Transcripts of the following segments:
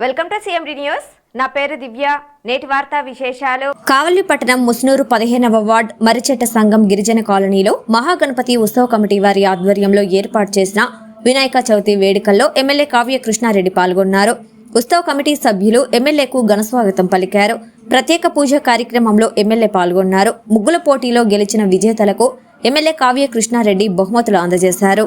Welcome to CMD news. నా పేరు దివ్య. నేటి వార్తా విశేషాలు. కావలి పట్టణం ముస్నూరు పదిహేనవ వార్డ్ మరిచెట్ట సంఘం గిరిజన కాలనీలో మహాగణపతి ఉత్సవ కమిటీ వారి ఆధ్వర్యంలో ఏర్పాటు చేసిన వినాయక చవితి వేడుకల్లో ఎమ్మెల్యే కావ్య కృష్ణారెడ్డి పాల్గొన్నారు. ఉత్సవ కమిటీ సభ్యులు ఎమ్మెల్యేకు ఘనస్వాగతం పలికారు. ప్రత్యేక పూజ కార్యక్రమంలో ఎమ్మెల్యే పాల్గొన్నారు. ముగ్గుల పోటీలో గెలిచిన విజేతలకు ఎమ్మెల్యే కావ్య కృష్ణారెడ్డి బహుమతులు అందజేశారు.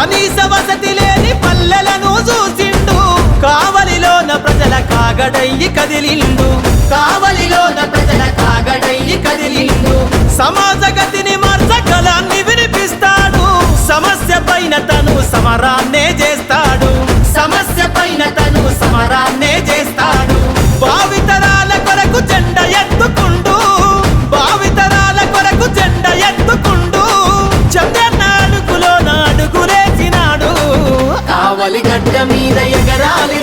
కనీస వసతి లేని పల్లెలను చూసిండు. కావలిలోన ప్రజల కాగడయ్యి కదిలిండు. కావలిలోన ప్రజల కాగడయ్యి కదిలిండు. సమాజ గతిని మార్చగలాన్ని వినిపిస్తాడు. సమస్య పైన తను సమరాన్నే చేస్తాడు. సమస్య పైన తను సమరాన్నే కావాలి గడ్డ మీద ఎగరాలి.